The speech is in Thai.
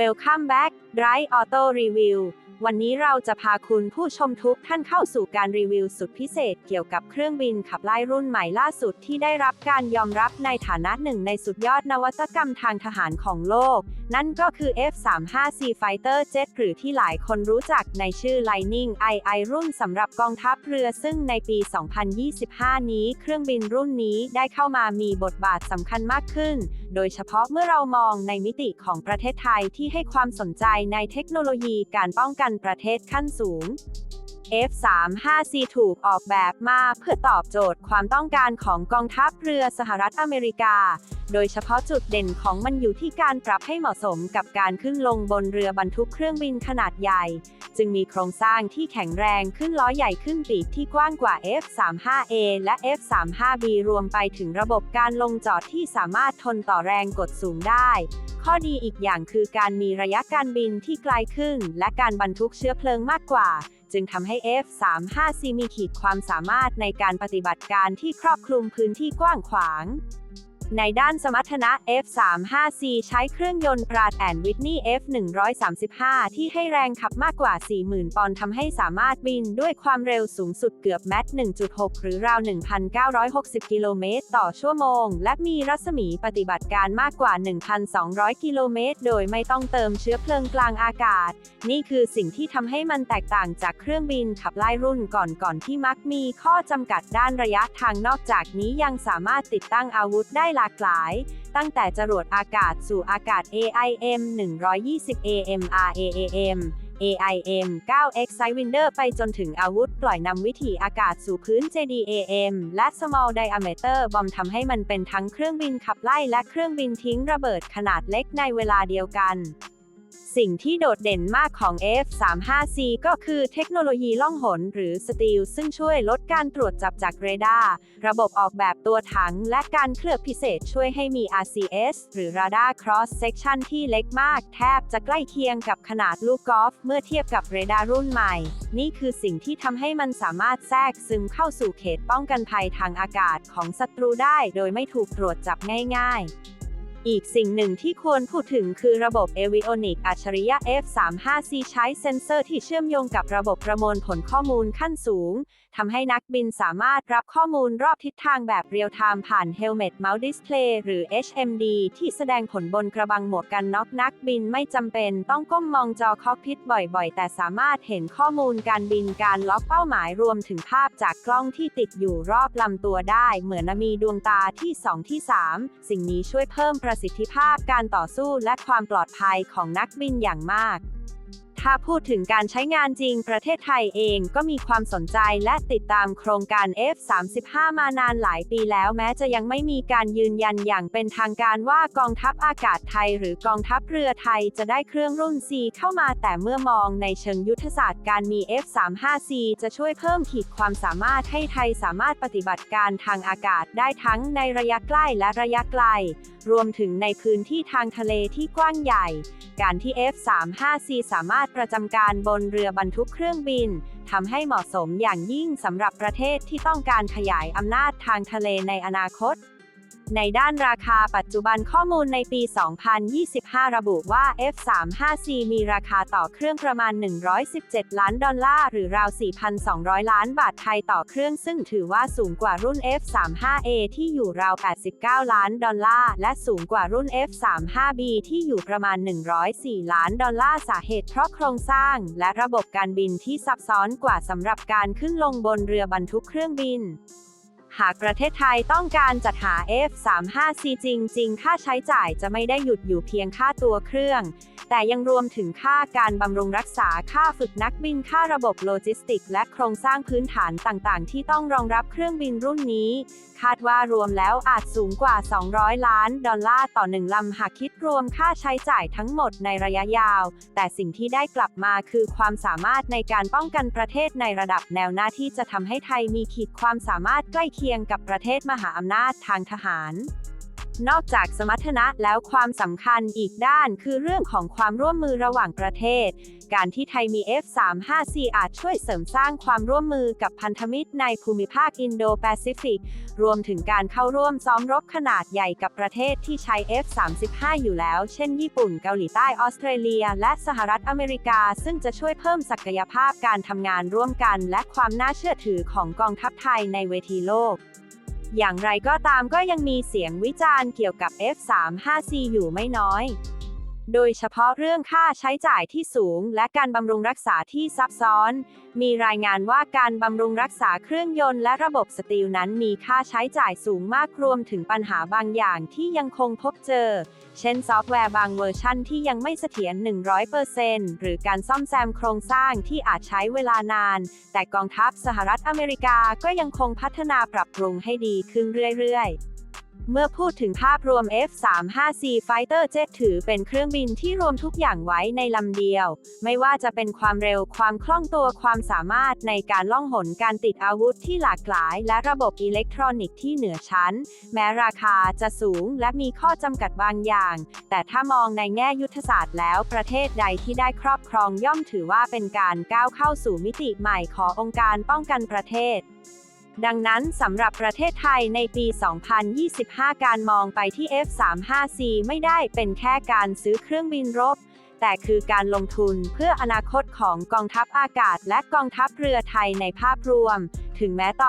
Welcome back Drive Auto Review วันนี้เราจะพาคุณผู้ชมทุกท่านเข้าสู่การรีวิวสุดพิเศษเกี่ยวกับเครื่องบินขับไล่รุ่นใหม่ล่าสุดที่ได้รับการยอมรับในฐานะหนึ่งในสุดยอดนวัตกรรมทางทหารของโลก นั่นก็คือ F-35C Fighter Jet หรือที่หลายคนรู้จักในชื่อ Lightning II รุ่นสำหรับกองทัพเรือซึ่งในปี 2025 นี้เครื่องบินรุ่นนี้ได้เข้ามามีบทบาทสำคัญมากขึ้น โดยเฉพาะเมื่อเรามองในมิติของประเทศไทยที่ให้ความสนใจในเทคโนโลยีการป้องกันประเทศขั้นสูง F-35C ถูกออกแบบมาเพื่อตอบโจทย์ความต้องการของกองทัพเรือสหรัฐอเมริกา โดยเฉพาะจุดเด่นของมันอยู่ที่การปรับให้เหมาะสมกับการขึ้นลงบนเรือบรรทุกเครื่องบินขนาดใหญ่ จึงมีโครงสร้างที่แข็งแรงขึ้นล้อใหญ่ขึ้นปีกที่กว้างกว่า F-35A และ F-35B รวมไปถึงระบบการลงจอดที่สามารถทนต่อแรงกดสูงได้ ข้อดีอีกอย่างคือการมีระยะการบินที่ไกลขึ้น และการบรรทุกเชื้อเพลิงมากกว่า จึงทำให้ F-35C มีขีดความสามารถในการปฏิบัติการที่ครอบคลุมพื้นที่กว้างขวาง ในด้านสมรรถนะ F-35C ใช้เครื่องยนต์ปราดแอนวิทนี F135 ที่ให้แรงขับมากกว่า 40,000 ปอนด์ทำให้สามารถบินด้วยความเร็วสูงสุดเกือบแมต1.6 หรือราว 1,960 กิโลเมตรต่อชั่วโมง และมีรัศมีปฏิบัติการมากกว่า 1,200 กิโลเมตร โดยไม่ต้องเติมเชื้อเพลิงกลางอากาศ นี่คือสิ่งที่ทำให้มันแตกต่างจากเครื่องบินขับไล่รุ่นก่อนๆที่มักมีข้อจำกัดด้านระยะทางนอกจากนี้ยังสามารถติดตั้งอาวุธได้หลากหลาย ตั้งแต่จรวดอากาศสู่อากาศ AIM 120 AMRAAM AIM 9X Sidewinder ไปจนถึงอาวุธปล่อยนำวิถีอากาศสู่พื้น JDAM และ Small Diameter Bomb ทำให้มันเป็นทั้งเครื่องบินขับไล่และเครื่องบินทิ้งระเบิดขนาดเล็กในเวลาเดียวกัน สิ่งที่โดดเด่นมากของ F-35C ก็คือเทคโนโลยีล่องหนหรือสตีลซึ่งช่วยลดการตรวจจับจากเรดาร์ ระบบออกแบบตัวถังและการเคลือบพิเศษช่วยให้มี RCS หรือ Radar Cross Section ที่เล็กมาก แทบจะใกล้เคียงกับขนาดลูกกอล์ฟเมื่อเทียบกับเรดาร์รุ่นใหม่ นี่คือสิ่งที่ทำให้มันสามารถแทรกซึมเข้าสู่เขตป้องกันภัยทางอากาศของศัตรูได้ โดยไม่ถูกตรวจจับง่าย ๆ อีกสิ่งหนึ่งที่ควรพูดถึงคือระบบ Avionic อัจฉริยะ F35C ใช้เซ็นเซอร์ที่เชื่อมโยงกับระบบประมวลผลข้อมูลขั้นสูง ทำให้นักบินสามารถรับข้อมูลรอบทิศทางแบบเรียลไทม์ผ่าน Helmet Mount Display หรือ HMD ที่แสดงผลบนกระบังหมวกกันน็อกนักบินไม่จำเป็น ต้องก้มมองจอคอกพิทบ่อยๆ แต่สามารถเห็นข้อมูลการบินการล็อกเป้าหมายรวมถึงภาพจากกล้องที่ติดอยู่รอบลำตัวได้ เหมือนมีดวงตาที่ 2 ที่ 3 สิ่งนี้ช่วยเพิ่มประประสิทธิภาพการต่อสู้และความปลอดภัยของนักบินอย่างมาก ถ้าพูดถึงการใช้งานจริงประเทศไทยเองก็มีความสนใจและติดตามโครงการ F35 มานานหลายปีแล้วแม้จะยังไม่มีการยืนยันอย่างเป็นทางการว่ากองทัพอากาศไทย หรือกองทัพเรือไทยจะได้เครื่องรุ่น C เข้ามาแต่เมื่อมองในเชิงยุทธศาสตร์การมี F35C จะช่วยเพิ่มขีดความสามารถให้ไทยสามารถปฏิบัติการทางอากาศได้ทั้งในระยะใกล้และระยะไกล รวมถึงในพื้นที่ทางทะเลที่กว้างใหญ่ การที่ F35C สามารถประจำการบนเรือบรรทุกเครื่องบินทำให้เหมาะสมอย่างยิ่งสำหรับประเทศที่ต้องการขยายอำนาจทางทะเลในอนาคต ในด้านราคาปัจจุบันข้อมูลในปี 2025 ระบุว่า F35C มีราคาต่อเครื่องประมาณ 117 ล้านดอลลาร์หรือราว 4,200 ล้านบาทไทยต่อเครื่องซึ่งถือว่าสูงกว่ารุ่น F35A ที่อยู่ราว 89 ล้านดอลลาร์และสูงกว่ารุ่น F35B ที่อยู่ประมาณ 104 ล้านดอลลาร์สาเหตุเพราะโครงสร้าง และระบบการบินที่ซับซ้อนกว่าสำหรับการขึ้นลงบนเรือบรรทุกเครื่องบิน หากประเทศไทยต้องการจัดหา F35C จริง ๆ ค่าใช้จ่ายจะไม่ได้หยุดอยู่เพียงค่าตัวเครื่อง แต่ยังรวมถึงค่าการบำรุงรักษา ค่าฝึกนักบิน ค่าระบบโลจิสติก และโครงสร้างพื้นฐานต่างๆ ที่ต้องรองรับเครื่องบินรุ่นนี้ คาดว่ารวมแล้วอาจสูงกว่า 200 ล้าน ดอลลาร์ต่อหนึ่งลำหากคิดรวมค่าใช้จ่ายทั้งหมดในระยะยาว แต่สิ่งที่ได้กลับมาคือความสามารถในการป้องกันประเทศในระดับแนวหน้าที่จะทำให้ไทยมีขีดความสามารถใกล้เคียงกับประเทศมหาอำนาจทางทหาร นอกจากสมรรถนะแล้วความสำคัญอีกด้านคือเรื่องของความร่วมมือระหว่างประเทศ การที่ไทยมี F-35C อาจช่วยเสริมสร้างความร่วมมือกับพันธมิตรในภูมิภาคอินโดแปซิฟิก รวมถึงการเข้าร่วมซ้อมรบขนาดใหญ่กับประเทศที่ใช้ F-35 อยู่แล้ว เช่น ญี่ปุ่น เกาหลีใต้ ออสเตรเลีย และสหรัฐอเมริกา ซึ่งจะช่วยเพิ่มศักยภาพการทำงานร่วมกัน และความน่าเชื่อถือของกองทัพไทยในเวทีโลก อย่างไรก็ตามก็ยังมีเสียงวิจารณ์เกี่ยวกับ F-35C อยู่ไม่น้อย โดยเฉพาะเรื่องค่าใช้จ่ายที่สูง และการบำรุงรักษาที่ซับซ้อน มีรายงานว่าการบำรุงรักษาเครื่องยนต์และระบบสตีลนั้นมีค่าใช้จ่ายสูงมากรวมถึงปัญหาบางอย่างที่ยังคงพบเจอ เช่นซอฟต์แวร์บางเวอร์ชันที่ยังไม่เสถียร 100%หรือการซ่อมแซมโครงสร้างที่อาจใช้เวลานาน แต่กองทัพสหรัฐอเมริกาก็ยังคงพัฒนาปรับปรุงให้ดีขึ้นเรื่อยๆ เมื่อพูดถึงภาพรวม F-35C Fighter Jet ถือเป็นเครื่องบินที่รวมทุกอย่างไว้ในลำเดียว ไม่ว่าจะเป็นความเร็ว ความคล่องตัว ความสามารถในการล่องหน การติดอาวุธที่หลากหลาย และระบบอิเล็กทรอนิกส์ที่เหนือชั้น แม้ราคาจะสูงและมีข้อจำกัดบางอย่าง แต่ถ้ามองในแง่ยุทธศาสตร์แล้ว ประเทศใดที่ได้ครอบครองย่อมถือว่าเป็นการก้าวเข้าสู่มิติใหม่ขององค์การป้องกันประเทศ ดังนั้นสำหรับประเทศไทยในปี 2025 การมองไปที่ F-35C ไม่ได้เป็นแค่การซื้อเครื่องบินรบ แต่คือการลงทุนเพื่ออนาคตของกองทัพอากาศและกองทัพเรือไทยในภาพรวม ถึงแม้ตอน